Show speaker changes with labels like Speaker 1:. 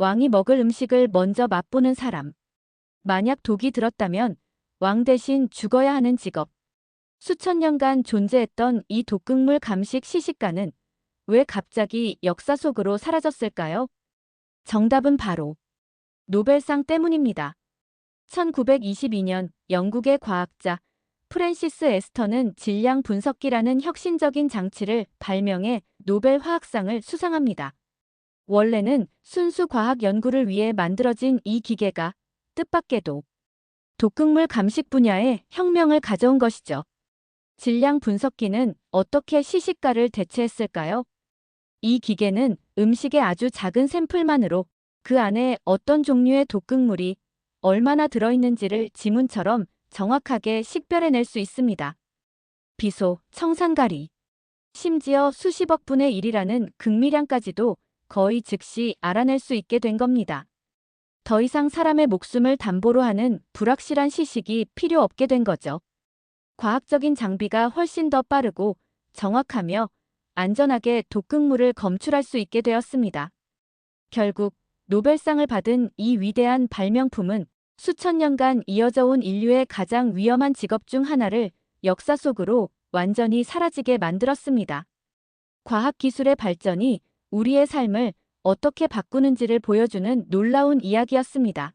Speaker 1: 왕이 먹을 음식을 먼저 맛보는 사람. 만약 독이 들었다면 왕 대신 죽어야 하는 직업. 수천 년간 존재했던 이 독극물 감식 시식가는 왜 갑자기 역사 속으로 사라졌을까요? 정답은 바로 노벨상 때문입니다. 1922년 영국의 과학자 프랜시스 에스터는 질량 분석기라는 혁신적인 장치를 발명해 노벨 화학상을 수상합니다. 원래는 순수 과학 연구를 위해 만들어진 이 기계가 뜻밖에도 독극물 감식 분야에 혁명을 가져온 것이죠. 질량 분석기는 어떻게 시식가를 대체했을까요? 이 기계는 음식의 아주 작은 샘플만으로 그 안에 어떤 종류의 독극물이 얼마나 들어있는지를 지문처럼 정확하게 식별해낼 수 있습니다. 비소, 청산가리, 심지어 수십억 분의 1이라는 극미량까지도 거의 즉시 알아낼 수 있게 된 겁니다. 더 이상 사람의 목숨을 담보로 하는 불확실한 시식이 필요 없게 된 거죠. 과학적인 장비가 훨씬 더 빠르고 정확하며 안전하게 독극물을 검출할 수 있게 되었습니다. 결국 노벨상을 받은 이 위대한 발명품은 수천 년간 이어져 온 인류의 가장 위험한 직업 중 하나를 역사 속으로 완전히 사라지게 만들었습니다. 과학기술의 발전이 우리의 삶을 어떻게 바꾸는지를 보여주는 놀라운 이야기였습니다.